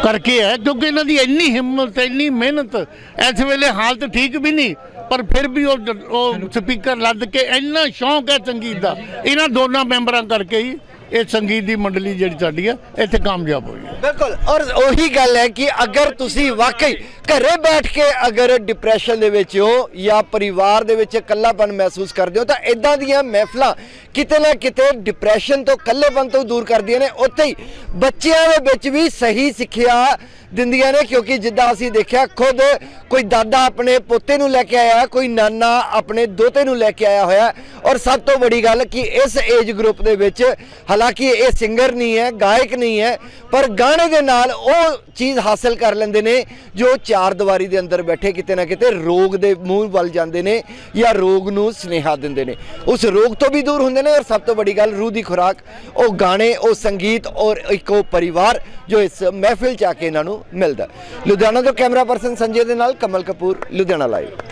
ਕਰਕੇ ਹੈ ਕਿਉਂਕਿ ਇਹਨਾਂ ਦੀ ਇੰਨੀ ਹਿੰਮਤ ਇੰਨੀ ਮਿਹਨਤ ਇਸ ਵੇਲੇ ਹਾਲਤ ਠੀਕ ਵੀ ਨਹੀਂ ਪਰ ਫਿਰ ਵੀ ਉਹ ਉਹ ਸਪੀਕਰ ਲੱਦ ਕੇ ਇੰਨਾ ਸ਼ੌਂਕ ਹੈ ਸੰਗੀਤ ਦਾ। ਇਹਨਾਂ ਦੋਨਾਂ ਮੈਂਬਰਾਂ ਕਰਕੇ ਹੀ ਇਹ ਸੰਗੀਤ ਦੀ ਮੰਡਲੀ ਜਿਹੜੀ ਸਾਡੀ ਹੈ ਇੱਥੇ ਕਾਮਯਾਬ ਹੋਈ ਹੈ ਬਿਲਕੁਲ। ਔਰ ਉਹੀ ਗੱਲ ਹੈ ਕਿ ਅਗਰ ਤੁਸੀਂ ਵਾਕਈ ਘਰੇ ਬੈਠ ਕੇ ਅਗਰ ਡਿਪਰੈਸ਼ਨ ਦੇ ਵਿੱਚ ਹੋ ਜਾਂ ਪਰਿਵਾਰ ਦੇ ਵਿੱਚ ਇਕੱਲਾਪਨ ਮਹਿਸੂਸ ਕਰਦੇ ਹੋ ਤਾਂ ਇਦਾਂ ਦੀਆਂ ਮਹਿਫਲਾਂ ਕਿਤੇ ਨਾ ਕਿਤੇ ਡਿਪਰੈਸ਼ਨ ਤੋਂ ਇਕੱਲੇਪਨ ਤੋਂ ਦੂਰ ਕਰਦੀਆਂ ਨੇ। ਉੱਥੇ ਹੀ ਬੱਚਿਆਂ ਦੇ ਵਿੱਚ ਵੀ ਸਹੀ ਸਿੱਖਿਆ ਦਿੰਦੀਆਂ ਨੇ ਕਿਉਂਕਿ ਜਿੱਦਾਂ ਅਸੀਂ ਦੇਖਿਆ, ਖੁਦ ਕੋਈ ਦਾਦਾ ਆਪਣੇ ਪੋਤੇ ਨੂੰ ਲੈ ਕੇ ਆਇਆ, ਕੋਈ ਨਾਨਾ ਆਪਣੇ ਦੋਤੇ ਨੂੰ ਲੈ ਕੇ ਆਇਆ ਹੋਇਆ। ਔਰ ਸਭ ਤੋਂ ਵੱਡੀ ਗੱਲ ਕਿ ਇਸ ਏਜ ਗਰੁੱਪ ਦੇ ਵਿੱਚ ਹਾਲਾਂਕਿ ਇਹ ਸਿੰਗਰ ਨਹੀਂ ਹੈ, ਗਾਇਕ ਨਹੀਂ ਹੈ, ਪਰ ਗਾਣੇ ਦੇ ਨਾਲ ਉਹ ਚੀਜ਼ ਹਾਸਲ ਕਰ ਲੈਂਦੇ ਨੇ ਜੋ ਚਾਰ ਦੀਵਾਰੀ ਦੇ ਅੰਦਰ ਬੈਠੇ ਕਿਤੇ ਨਾ ਕਿਤੇ ਰੋਗ ਦੇ ਮੂੰਹ ਵੱਲ ਜਾਂਦੇ ਨੇ ਜਾਂ ਰੋਗ ਨੂੰ ਸਨੇਹਾ ਦਿੰਦੇ ਨੇ। ਉਸ ਰੋਗ ਤੋਂ ਵੀ ਦੂਰ ਹੁੰਦੇ ਨੇ ਔਰ ਸਭ ਤੋਂ ਵੱਡੀ ਗੱਲ ਰੂਹ ਦੀ ਖੁਰਾਕ, ਉਹ ਗਾਣੇ, ਉਹ ਸੰਗੀਤ ਔਰ ਇੱਕ ਉਹ ਪਰਿਵਾਰ ਜੋ ਇਸ ਮਹਿਫਿਲ ਚ ਆ ਕੇ ਇਹਨਾਂ ਨੂੰ ਮਿਲਦਾ। ਲੁਧਿਆਣਾ ਤੋਂ ਕੈਮਰਾ ਪਰਸਨ ਸੰਜੇ ਦੇ ਨਾਲ ਕਮਲ ਕਪੂਰ, ਲੁਧਿਆਣਾ ਲਾਈਵ।